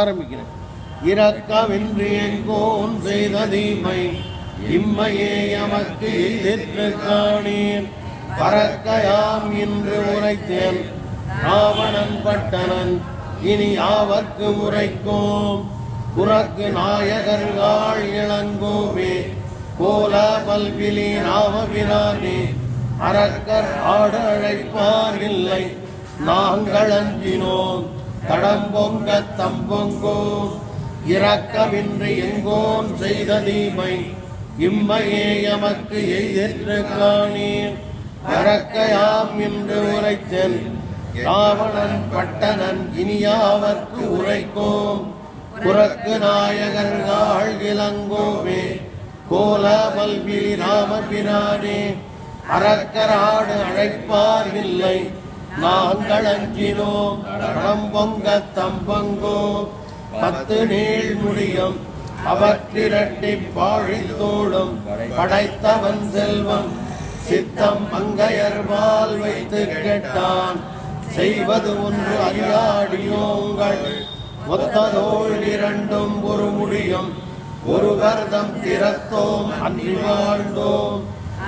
ஆரம்பிக்கிறேன் இறக்கவின்றி எங்கோன் செய்த தீமை இம்மையே எமக்கு எதிர்த்து காணீர். பறக்கையாம் இன்று உரைத்தேன் ராவணன் பட்டணன் இனி யாவர்க்கு உரைக்கும்? குரக்கு நாயகர்கள் இளங்கோமே கோல பல்விலி ராமபிரானே அரக்கர் ஆட அழைப்பார் இல்லை நாங்கள் அஞ்சினோம். தடம்பொங்க தம்பொங்கோ இறக்கமின்றி எங்கோம் செய்த தீமை இம்மையே எமக்கு எய்தெற்று காணீர் பறக்கையாம் என்று உரைத்தல் ராவணன் பட்டணன் இனியாவர்க்கு உரைக்கோம். புறக்கு நாயகர்கள் இளங்கோவே கோல ராமபிரானே அறக்கராடு அழைப்பார் இல்லை. நாங்கள் அஞ்சினோம் தடம் பொங்க தம்பங்கோ பத்து நீள் முடியும் அவற்றிரட்டி பாழித்தோடும் படைத்தவன் செல்வம் சித்தம் மங்கையர்வால் வைத்து கேட்டான் செய்வது ஒன்று அறியாடியோங்கள் ஒத்ததோள் இரண்டும் ஒரு முடியும் ஒரு வருடம் திறத்தோம் அன்றி வாழ்ந்தோம்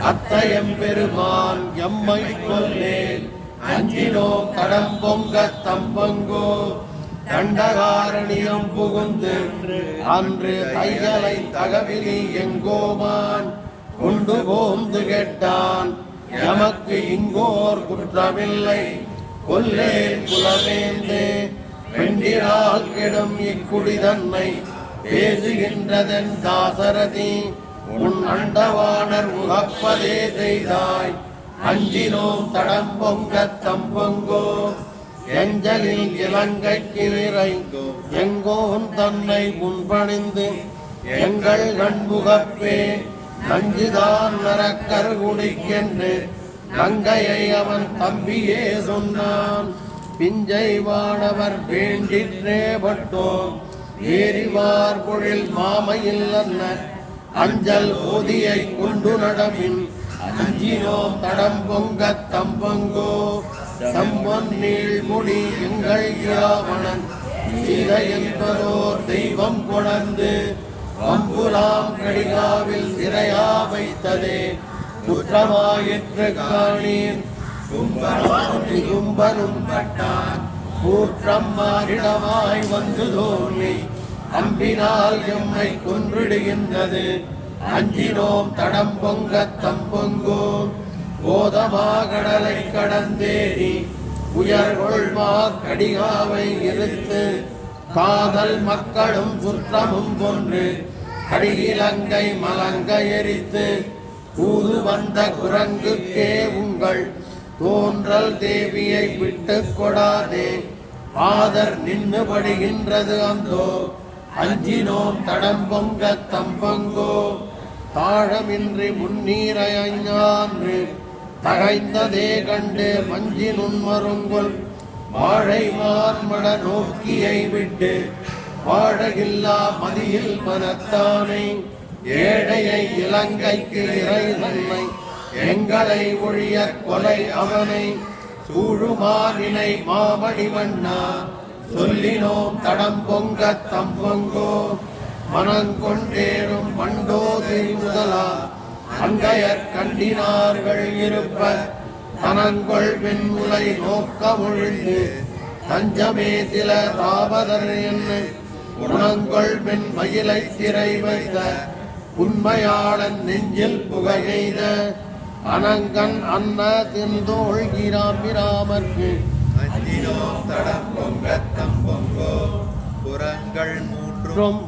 அத்தயம் பெருமான் எம்மை கொல்லேன். அஞ்சினோம் கடம் பொங்க தம்பங்கோ தண்டகாரணியம் புகுந்து அன்று தையலை தகவிலி எங்கோமான் கொண்டு போந்து கேட்டான் எமக்கு இங்கோர் குற்றமில்லை கொல்லேன் குலவேந்தே பெண்டிரால் கெடும் இக்குடி தன்னை பேசுகின்றதன் தாசரதி உன் அண்டவாணர் உகப்பதே செய்தாய் அஞ்சினோம் தடம் பொங்க தம்பொங்கோ. எஞ்சலில் இலங்கைக்கு இறைங்கோ எங்கோன் தன்னை முன்பணிந்து எங்கள் கண்முகப்பே நஞ்சுதான் நரக்கர் குடிக்கென்று கங்கையை அவன் தம்பியே சொன்னான். பிஞ்சை வானவர் வேண்டிற்றே பட்டோம். ஏறிவார் பொழில் மாமையில் அல்ல. அஞ்சல் ஓதியை கொண்டு நடமின். அஞ்சினோம் தடம் பொங்க தம்பங்கோ சம்பன் நீழ்முடி எங்கள் யாவணன் சீதை என்பதோர் தெய்வம் கொணர்ந்து அம்புலாம் கடிகாவில் சிறையா வைத்ததே. குற்றமாயிற்று காணீர். கும்பரும் பட்டான் கூற்றம் மாறிடமாய் வந்து தோன்றி அம்பினால் எம்மை கொன்றிடுகின்றது. அஞ்சினோம் தடம் பொங்க தம்பொங்கோ கோதமா கடலை கடந்தேறி உயர்கொள்மா கடிகாவை இருத்து காதல் மக்களும் சுற்றமும் கொன்று கடியிலங்கை மலங்க எரித்து. கூது வந்த குரங்குக்கே உங்கள் தோன்றல் தேவியை விட்டு கொடாதே. ஆதர் நின்று படுகின்றது அந்தோ. அஞ்சினோம் தடம் பொங்க. தம்பங்கோ தாழமின்றி முன்னீரையான்று தகைந்ததே கண்டு மஞ்சி நுண்மருங்குள் வாழை மார்மட நோக்கியை விட்டு வாழகில்லா மதியில் மனத்தானை ஏழையை இலங்கைக்கு இறை தன்னை எங்களை ஒழிய கொலை அவனை சூழுமானினை மாமணி வண்ணா சொல்லினோம் தடம் பொங்க தம்பொங்கோ மனங்கொண்டேறும் மண்டோதை முதலா அங்கையர் கண்டினார்கள் இருப்ப தனங்கொள் வெண்முலை நோக்க ஒழிந்து தஞ்சமே சில தாபதர் என்ன குணங்கொள் பெண் மயிலை திரை வைத்த உண்மையாளன் நெஞ்சில் புகையெய்த அனங்கன் அன்ன தின்தோள் கிராமிராமர்க்கு அஞ்சினோம் தடம் பொங்க தம்பொங்கோ புறங்கள் மூன்றும்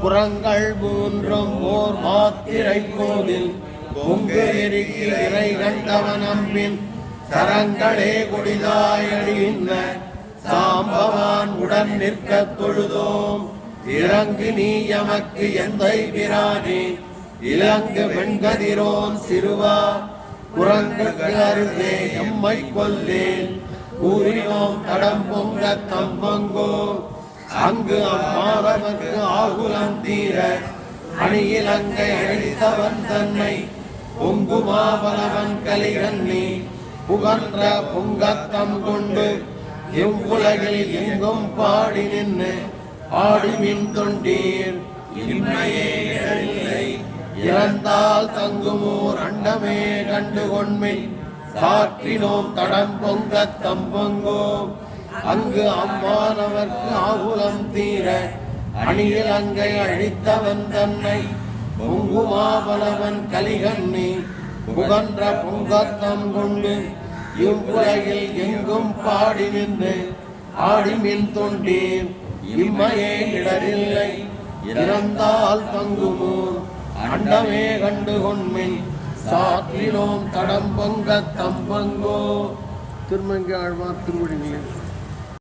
புறங்கள் மூன்றும் ஓர் மாத்திரை போதில். பொங்கு எரிக்கு இறை கண்டவன் அம்பின் கரங்களே கொடிதாயடிந்த சாம்பவான் உடன் நிற்க தொழுதோம். இறங்கு நீ எமக்கு எந்தை பிரானே. இலங்கு வெண்கதிரோன் சிறுவா குரங்குக்கு அருகே எம்மை கொல்லேன். கூறினோம் தடம் பொங்க தம்பங்கோ அங்கு அம்மாதவர்க்கு ஆகுலம் தீர அணியில் அங்கை அழித்தவன் தன்னை பொங்குமாபலவன் கலிகண்ணி புகன்ற பொங்கத்தம் கொண்டு எவ்வுலகில் எங்கும் பாடி நின்று ஆடிமின் தொண்டீர் இன்மையே இல்லை இறந்தால் தங்குமோர் அண்டமே கண்டு கொண்மை சாற்றினோம் தடம் பொங்கத் தம்பொங்கோம் அங்கு அம்மானவர்க்கு ஆகுலம் தீர அணியில் அங்கை அழித்தவன் தன்னை பொங்குமாபலவன் கலிகண்ணி புகன்ற பொங்கத்தம் கொண்டு இவ்வுலகில் எங்கும் பாடி நின்று ஆடிமின் தொண்டீர் இம்மையே இடரில்லை இறந்தால் தங்குமோ அண்டமே கண்டு கொண்மின் சாற்றினோம் தடம் பொங்க தம்பங்கோ. திருமங்கி ஆழ்வார் திருவடிகளே